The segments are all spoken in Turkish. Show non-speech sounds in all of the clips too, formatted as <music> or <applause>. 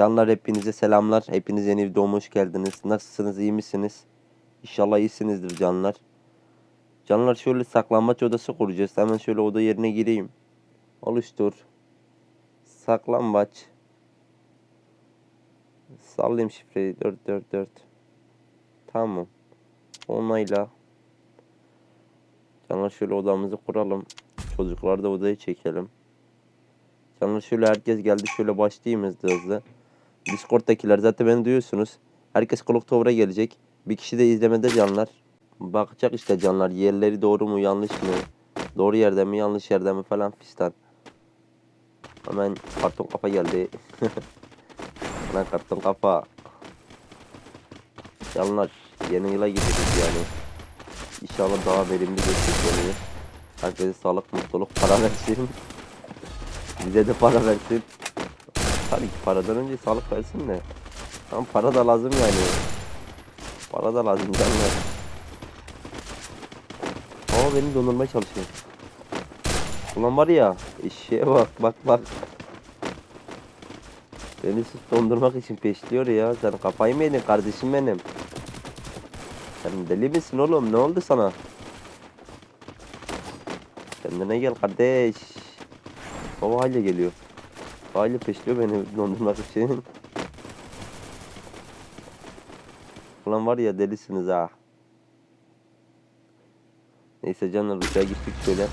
Canlar hepinize selamlar. Hepiniz yeni doğum hoş geldiniz. Nasılsınız? iyi misiniz? İnşallah iyisinizdir canlar. Canlar şöyle saklanmaç odası kuracağız. Hemen şöyle oda yerine gireyim. Oluştur. Saklambaç. Sallayayım şifreyi. 444. Tamam. Onayla. Canlar şöyle odamızı kuralım. Çocuklar da odayı çekelim. Canlar şöyle herkes geldi. Şöyle başlayayım hızlı hızlı. Discord'dakiler zaten beni duyuyorsunuz. Herkes Clock Tower'a gelecek. Bir kişi de izlemede canlar. Bakacak işte canlar yerleri doğru mu yanlış mı? Doğru yerde mi yanlış yerde mi falan fistan. Hemen karton kafa geldi. <laughs> Lan karton kafa. Canlar yeni yıla gidiyoruz yani. İnşallah daha verimli geçecek yeni. Herkese sağlık, mutluluk, para versin. <laughs> Bize de para versin. Tabii ki paradan önce sağlık versin de. Ama para da lazım yani. Para da lazım canlar. Ama beni dondurmaya çalışıyor. Ulan var ya eşeğe bak bak bak. Beni sırf dondurmak için peşliyor ya. Sen kafayı mı yedin kardeşim benim? Sen deli misin oğlum? Ne oldu sana? Kendine gel kardeş. Baba hala geliyor. Hala peşliyor beni dondurmak için. Ulan var ya delisiniz ha. Neyse canlar uçağa gittik şöyle.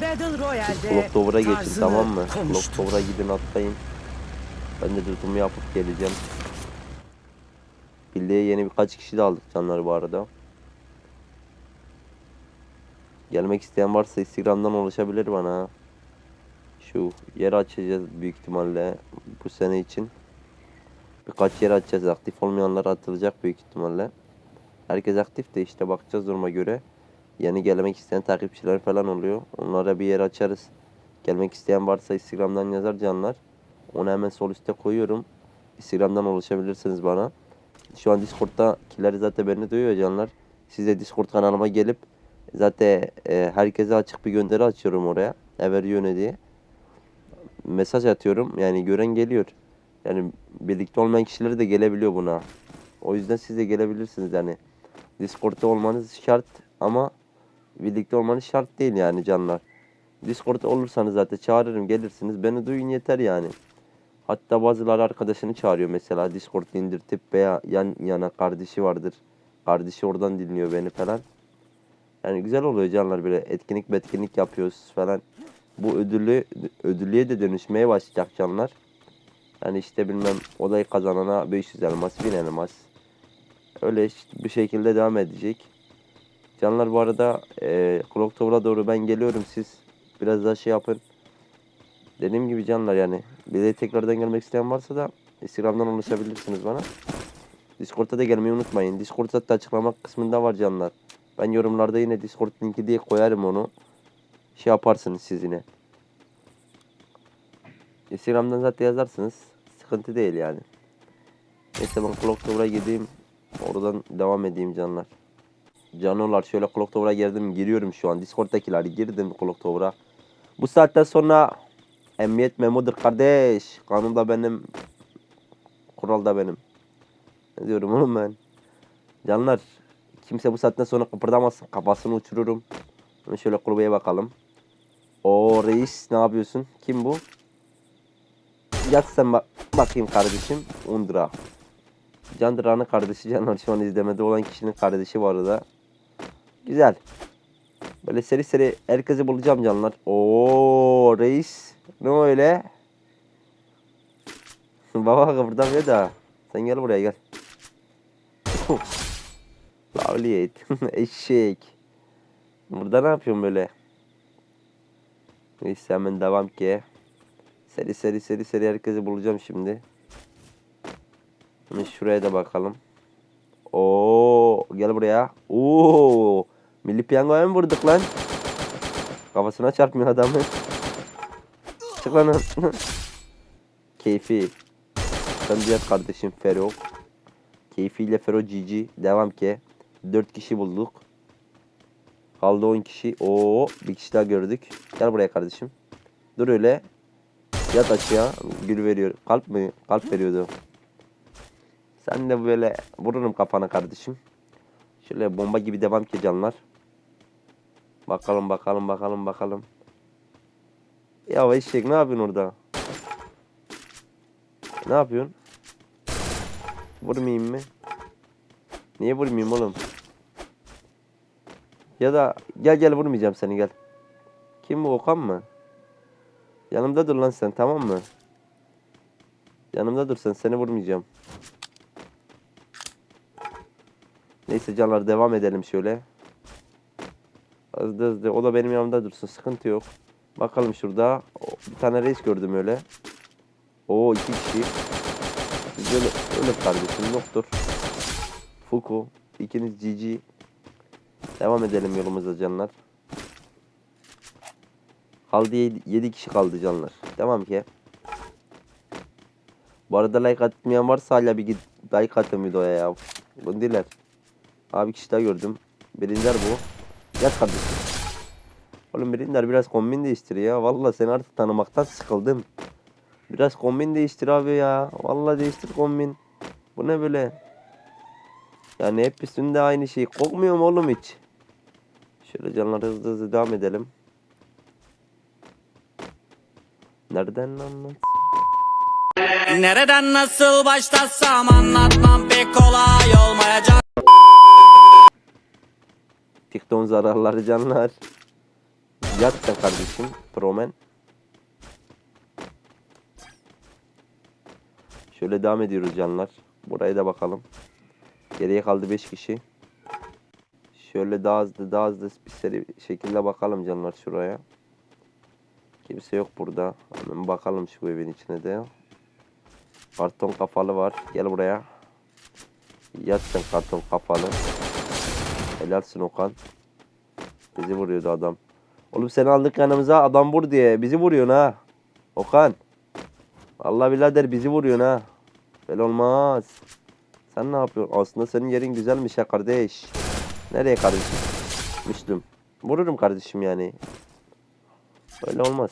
Battle Royale'de Clock Tower'a geçin tamam mı? Tower'a gidin atlayın. Ben de tutumu yapıp geleceğim. Birliğe yeni birkaç kişi de aldık canlar bu arada. Gelmek isteyen varsa Instagram'dan ulaşabilir bana. Şu yeri açacağız büyük ihtimalle bu sene için. Birkaç yer açacağız. Aktif olmayanlar atılacak büyük ihtimalle. Herkes aktif de işte bakacağız duruma göre. Yeni gelmek isteyen takipçiler falan oluyor. Onlara bir yer açarız. Gelmek isteyen varsa Instagram'dan yazar canlar. Onu hemen sol üstte koyuyorum. Instagram'dan ulaşabilirsiniz bana. Şu an Discord'dakiler zaten beni duyuyor canlar. Siz de Discord kanalıma gelip zaten e, herkese açık bir gönderi açıyorum oraya. Everyone diye. Mesaj atıyorum. Yani gören geliyor. Yani birlikte olmayan kişileri de gelebiliyor buna. O yüzden siz de gelebilirsiniz yani. Discord'da olmanız şart ama birlikte olmanız şart değil yani canlar. Discord'da olursanız zaten çağırırım gelirsiniz. Beni duyun yeter yani. Hatta bazıları arkadaşını çağırıyor mesela Discord indirtip veya yan yana kardeşi vardır. Kardeşi oradan dinliyor beni falan. Yani güzel oluyor canlar böyle etkinlik etkinlik yapıyoruz falan. Bu ödüllü ödüllüye de dönüşmeye başlayacak canlar. Yani işte bilmem odayı kazanana 500 elmas, 1000 elmas. Öyle işte bir şekilde devam edecek. Canlar bu arada e, Clock Tower'a doğru ben geliyorum siz biraz daha şey yapın. Dediğim gibi canlar yani bir de tekrardan gelmek isteyen varsa da Instagram'dan ulaşabilirsiniz bana. Discord'a da gelmeyi unutmayın. Discord zaten açıklama kısmında var canlar. Ben yorumlarda yine Discord linki diye koyarım onu. Şey yaparsınız siz yine. Instagram'dan zaten yazarsınız. Sıkıntı değil yani. Neyse ben Clock Tower'a gideyim. Oradan devam edeyim canlar. Canolar şöyle Clock Tower'a girdim. Giriyorum şu an. Discord'dakiler girdim Clock Tower'a. Bu saatten sonra emniyet memodur kardeş. Kanun da benim. Kural da benim. Ne diyorum oğlum ben? Canlar kimse bu saatten sonra kıpırdamasın. Kafasını uçururum. Hemen şöyle kulübeye bakalım. O reis ne yapıyorsun? Kim bu? Yat sen bak bakayım kardeşim. Undra. Candra'nın kardeşi Canlar şu an izlemede olan kişinin kardeşi var arada. Güzel. Böyle seri seri herkesi bulacağım canlar. Oo reis. Ne öyle? <laughs> Baba kıpırdamıyor da. Sen gel buraya gel. <laughs> Lavliyet. <laughs> Eşek. Burada ne yapıyorsun böyle? Neyse hemen devam ki. Seri seri seri seri herkesi bulacağım şimdi. Şimdi şuraya da bakalım. Oo, gel buraya. Oo, milli piyangoya mı vurduk lan? Kafasına çarpmıyor adamı. Lan. <laughs> Keyfi. Sen diğer kardeşim Ferok. Keyfiyle Fero GG. Devam ki. 4 kişi bulduk. Kaldı 10 kişi. Oo, bir kişi daha gördük. Gel buraya kardeşim. Dur öyle. Yat aşağı. Gül veriyor. Kalp mi? Kalp veriyordu. Sen de böyle vururum kafana kardeşim. Şöyle bomba gibi devam ki canlar. Bakalım bakalım bakalım bakalım. Ya eşek ne yapıyorsun orada? Ne yapıyorsun? Vurmayayım mı? Niye vurmayayım oğlum? Ya da gel gel vurmayacağım seni gel. Kim bu Okan mı? Yanımda dur lan sen tamam mı? Yanımda dur sen seni vurmayacağım. Neyse canlar devam edelim şöyle. Hızlı hızlı o da benim yanımda dursun sıkıntı yok. Bakalım şurada O, bir tane reis gördüm öyle. Oo iki kişi. Öyle, öyle kardeşim doktor. Fuku. ikiniz GG. Devam edelim yolumuza canlar. Kaldı 7 kişi kaldı canlar. Tamam ki. Bu arada like atmayan varsa hala bir git like atın videoya ya. Bundiler. Abi kişi daha gördüm. Birinder bu. Yat kardeşim. Oğlum Birinder biraz kombin değiştir ya. Vallahi seni artık tanımaktan sıkıldım. Biraz kombin değiştir abi ya. Vallahi değiştir kombin. Bu ne böyle? Yani hep üstünde aynı şey. Kokmuyor mu oğlum hiç? Şöyle canlar hızlı hızlı devam edelim. Nereden anlat? Nereden nasıl başlasam anlatmam pek kolay olmayacak TikTok'un zararları canlar. Yat sen kardeşim. Promen. Şöyle devam ediyoruz canlar. Buraya da bakalım. Geriye kaldı 5 kişi. Şöyle daha hızlı daha hızlı bir seri şekilde bakalım canlar şuraya. Kimse yok burada. Hemen bakalım şu evin içine de. Karton kafalı var. Gel buraya. Yat sen karton kafalı. Helalsin Okan. Bizi vuruyordu adam. Oğlum seni aldık yanımıza adam vur diye. Bizi vuruyorsun ha. Okan. Allah birader bizi vuruyorsun ha. Böyle olmaz. Sen ne yapıyorsun? Aslında senin yerin güzelmiş ya kardeş. Nereye kardeşim? Müslüm. Vururum kardeşim yani. Böyle olmaz.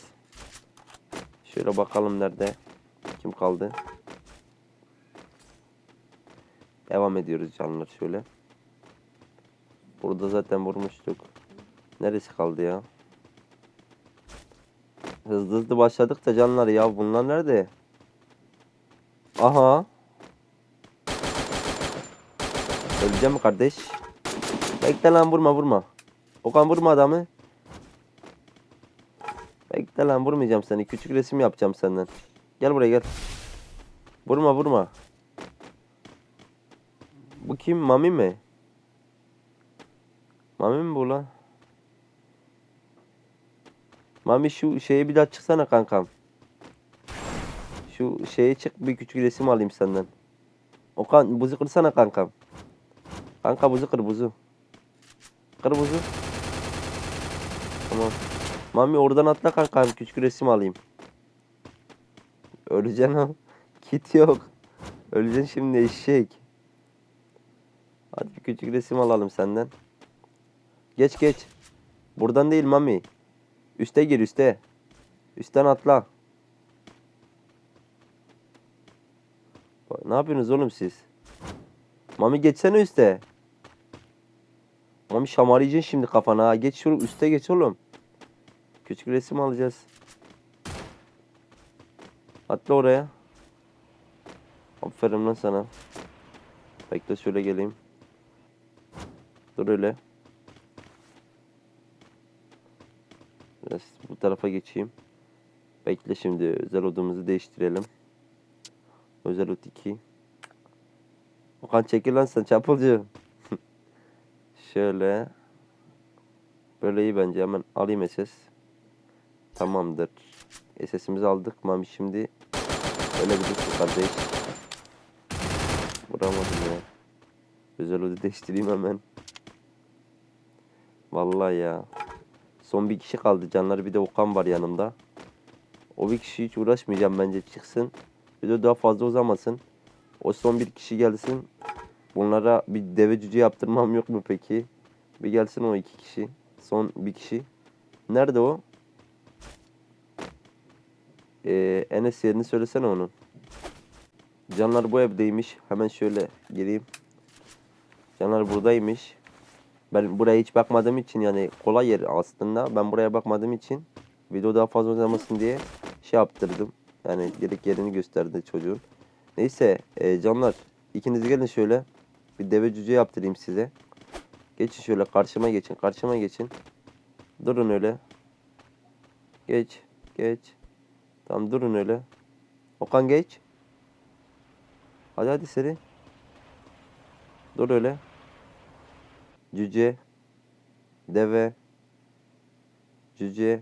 Şöyle bakalım nerede. Kim kaldı? Devam ediyoruz canlar şöyle. Burada zaten vurmuştuk. Neresi kaldı ya? Hızlı hızlı başladık da canlar ya bunlar nerede? Aha. Öleceğim mi kardeş? Bekle lan vurma vurma. Okan vurma adamı. Bekle lan vurmayacağım seni. Küçük resim yapacağım senden. Gel buraya gel. Vurma vurma. Bu kim? Mami mi? Mami mi bu lan? Mami şu şeye bir daha çıksana kankam. Şu şeye çık bir küçük resim alayım senden. Okan buzu kırsana kankam. Kanka buzu kır buzu. Kır buzu. Tamam. Mami oradan atla kankam küçük resim alayım. Öleceksin ha. <laughs> Kit yok. Öleceksin şimdi eşek. Hadi bir küçük resim alalım senden. Geç geç. Buradan değil Mami. Üste gir üste. Üstten atla. Ne yapıyorsunuz oğlum siz? Mami geçsene üste. Mami şamarayacaksın şimdi kafana. Geç şuraya üste geç oğlum. Küçük resim alacağız. Atla oraya. Aferin lan sana. Bekle şöyle geleyim. Dur öyle. Biraz bu tarafa geçeyim. Bekle şimdi özel odamızı değiştirelim. Özel od 2. Okan çekil lan sen çapulcu. <laughs> Şöyle. Böyle iyi bence hemen alayım SS. Tamamdır. SS'imizi aldık. Mami şimdi öyle bir düştü kardeş. Vuramadım ya. Özel odu değiştireyim hemen. Vallahi ya. Son bir kişi kaldı canlar bir de Okan var yanımda. O bir kişi hiç uğraşmayacağım bence çıksın. De daha fazla uzamasın. O son bir kişi gelsin. Bunlara bir deve cüce yaptırmam yok mu peki? Bir gelsin o iki kişi. Son bir kişi. Nerede o? Ee, Enes yerini söylesene onun. Canlar bu evdeymiş. Hemen şöyle gireyim. Canlar buradaymış. Ben buraya hiç bakmadığım için yani kolay yer aslında. Ben buraya bakmadığım için video daha fazla uzamasın diye şey yaptırdım. Yani direkt yerini gösterdi çocuğun. Neyse e, canlar ikiniz gelin şöyle. Bir deve cüce yaptırayım size. Geçin şöyle karşıma geçin. Karşıma geçin. Durun öyle. Geç. Geç. Tamam durun öyle. Okan geç. Hadi hadi seri. Dur öyle. Cüce. Deve. Cüce.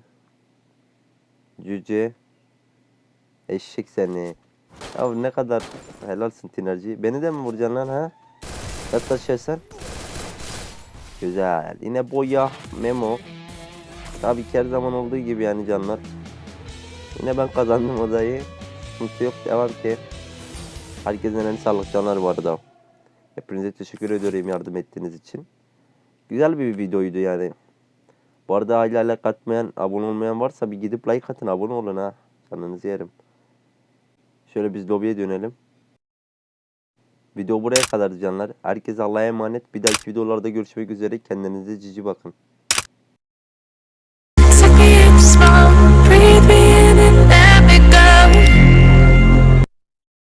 Cüce. Eşek seni. Ya ne kadar helalsin tinerci. Beni de mi vuracaksın lan ha? Kaç taşıyorsun? Güzel. Yine boya memo. Tabii ki her zaman olduğu gibi yani canlar. Yine ben kazandım odayı. Sıkıntı yok. Devam ki. Herkesin en sağlık canlar bu arada. Hepinize teşekkür ediyorum yardım ettiğiniz için. Güzel bir videoydu yani. Bu arada hala like atmayan, abone olmayan varsa bir gidip like atın, abone olun ha. Canınızı yerim. Şöyle biz lobiye dönelim. Video buraya kadar canlar. Herkese Allah'a emanet. Bir dahaki videolarda görüşmek üzere. Kendinize cici bakın.